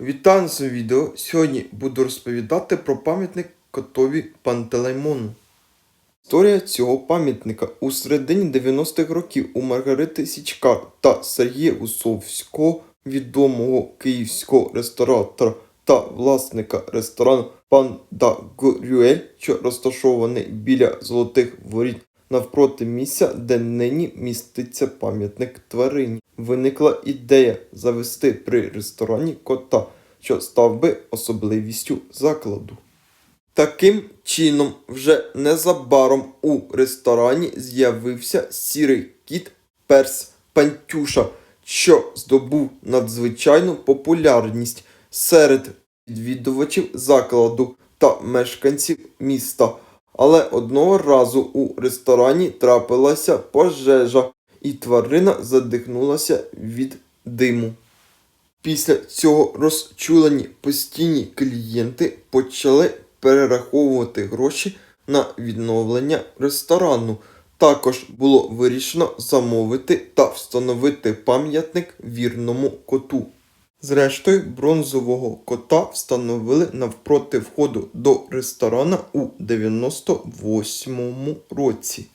Вітаю на своєму відео. Сьогодні буду розповідати про пам'ятник котові Пантелеймону. Історія цього пам'ятника у середині 90-х років у Маргарити Січкар та Сергія Усовського, відомого київського ресторатора та власника ресторану Пан да що розташований біля золотих воріт навпроти місця, де нині міститься пам'ятник тварині. Виникла ідея завести при ресторані кота, що став би особливістю закладу. Таким чином, вже незабаром у ресторані з'явився сірий кіт Перс Пантюша, що здобув надзвичайну популярність серед відвідувачів закладу та мешканців міста. Але одного разу у ресторані трапилася пожежа, і тварина задихнулася від диму. Після цього розчулені постійні клієнти почали перераховувати гроші на відновлення ресторану. Також було вирішено замовити та встановити пам'ятник вірному коту. Зрештою, бронзового кота встановили навпроти входу до ресторана у 98-му році.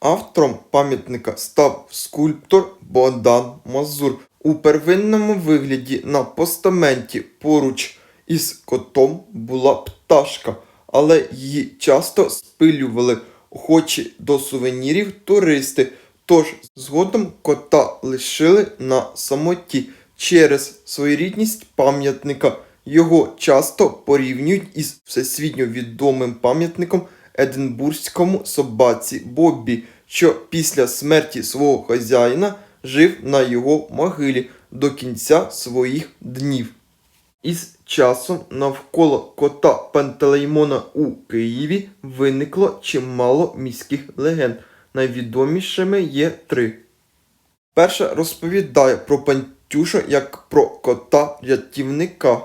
Автором пам'ятника став скульптор Богдан Мазур. У первинному вигляді на постаменті поруч із котом була пташка, але її часто спилювали охочі до сувенірів туристи. Тож згодом кота лишили на самоті через своєрідність пам'ятника. Його часто порівнюють із всесвітньо відомим пам'ятником Единбурзькому собаці Боббі, що після смерті свого хазяїна жив на його могилі до кінця своїх днів. Із часом навколо кота Пантелеймона у Києві виникло чимало міських легенд. Найвідомішими є три. Перша розповідає про Пантюша як про кота рятівника.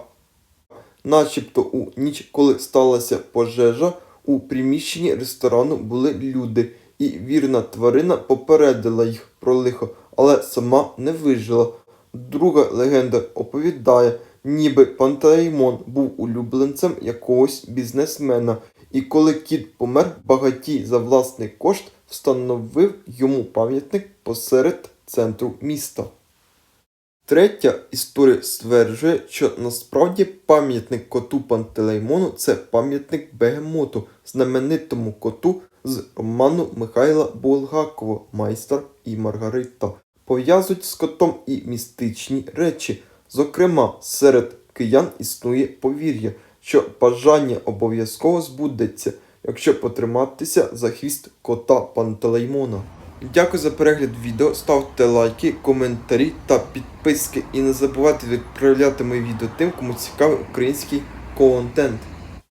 Начебто у ніч, коли сталася пожежа, у приміщенні ресторану були люди, і вірна тварина попередила їх про лихо, але сама не вижила. Друга легенда оповідає, ніби Пантелеймон був улюбленцем якогось бізнесмена, і коли кіт помер, багатій за власний кошт встановив йому пам'ятник посеред центру міста. Третя історія стверджує, що насправді пам'ятник коту Пантелеймону це пам'ятник Бегемоту, знаменитому коту з роману Михайла Булгакова Майстер і Маргарита. Пов'язують з котом і містичні речі. Зокрема, серед киян існує повір'я, що бажання обов'язково збудеться, якщо потриматися за хвіст кота Пантелеймона. Дякую за перегляд відео, ставте лайки, коментарі та підписки і не забувайте відправляти мої відео тим, кому цікавий український контент.